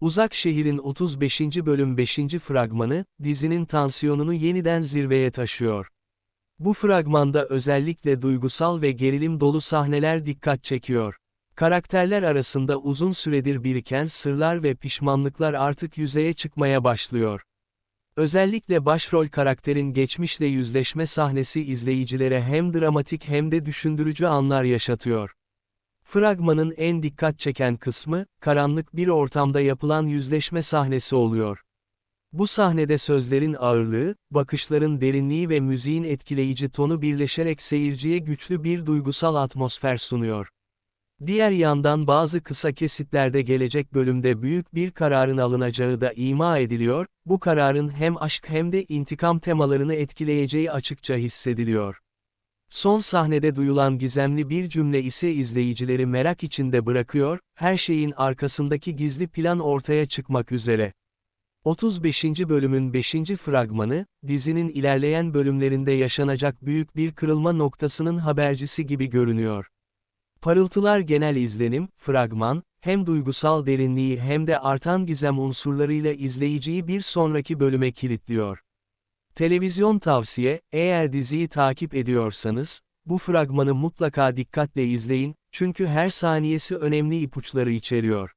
Uzak Şehir'in 35. bölüm 5. fragmanı, dizinin tansiyonunu yeniden zirveye taşıyor. Bu fragmanda özellikle duygusal ve gerilim dolu sahneler dikkat çekiyor. Karakterler arasında uzun süredir biriken sırlar ve pişmanlıklar artık yüzeye çıkmaya başlıyor. Özellikle başrol karakterin geçmişle yüzleşme sahnesi izleyicilere hem dramatik hem de düşündürücü anlar yaşatıyor. Fragmanın en dikkat çeken kısmı, karanlık bir ortamda yapılan yüzleşme sahnesi oluyor. Bu sahnede sözlerin ağırlığı, bakışların derinliği ve müziğin etkileyici tonu birleşerek seyirciye güçlü bir duygusal atmosfer sunuyor. Diğer yandan bazı kısa kesitlerde gelecek bölümde büyük bir kararın alınacağı da ima ediliyor, bu kararın hem aşk hem de intikam temalarını etkileyeceği açıkça hissediliyor. Son sahnede duyulan gizemli bir cümle ise izleyicileri merak içinde bırakıyor, her şeyin arkasındaki gizli plan ortaya çıkmak üzere. 35. bölümün 5. fragmanı, dizinin ilerleyen bölümlerinde yaşanacak büyük bir kırılma noktasının habercisi gibi görünüyor. Parıltılar genel izlenim, fragman, hem duygusal derinliği hem de artan gizem unsurlarıyla izleyiciyi bir sonraki bölüme kilitliyor. Televizyon tavsiye, eğer diziyi takip ediyorsanız, bu fragmanı mutlaka dikkatle izleyin, çünkü her saniyesi önemli ipuçları içeriyor.